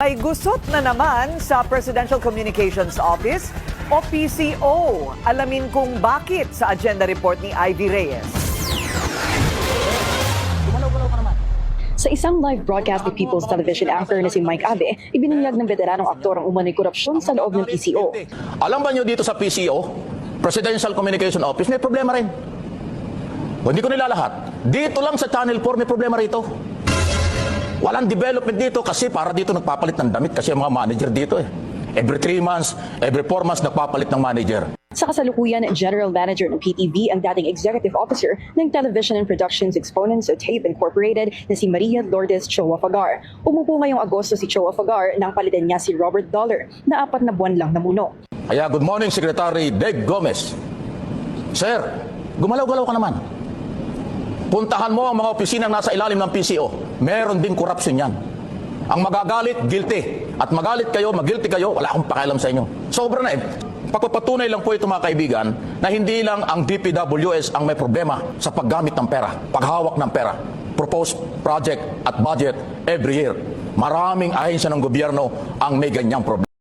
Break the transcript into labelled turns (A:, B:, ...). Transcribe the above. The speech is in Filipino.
A: May gusot na naman sa Presidential Communications Office o PCO. Alamin kung bakit sa agenda report ni Ivy Reyes.
B: Sa isang live broadcast ni People's Television anchor na si Mike Abe, ibinunyag ng veteranong aktor ang umano'y korupsyon sa loob ng PCO.
C: Alam ba nyo dito sa PCO, Presidential Communication Office, may problema rin. Hindi ko nilalahat. Dito lang sa Channel 4 may problema rito. Walang development dito kasi para dito nagpapalit ng damit kasi mga manager dito eh. Every 3 months, every 4 months nagpapalit ng manager.
B: Sa kasalukuyan, General Manager ng PTV ang dating Executive Officer ng Television and Productions Exponents o TAPE Incorporated na si Maria Lourdes Choa Fagar. Umupo ngayong Agosto si Choa Fagar nang palitan niya si Robert Dollar na apat na buwan lang namuno.
C: Kaya good morning Secretary Deg Gomez. Sir, gumalaw-galaw ka naman. Puntahan mo ang mga opisinang nasa ilalim ng PCO. Meron ding corruption yan. Ang magagalit, guilty. At magalit kayo, mag-guilty kayo, wala akong pakialam sa inyo. Sobra na eh. Pagpapatunay lang po ito mga kaibigan na hindi lang ang DPWS ang may problema sa paggamit ng pera, paghawak ng pera, proposed project at budget every year. Maraming ahensya ng gobyerno ang may ganyang problema.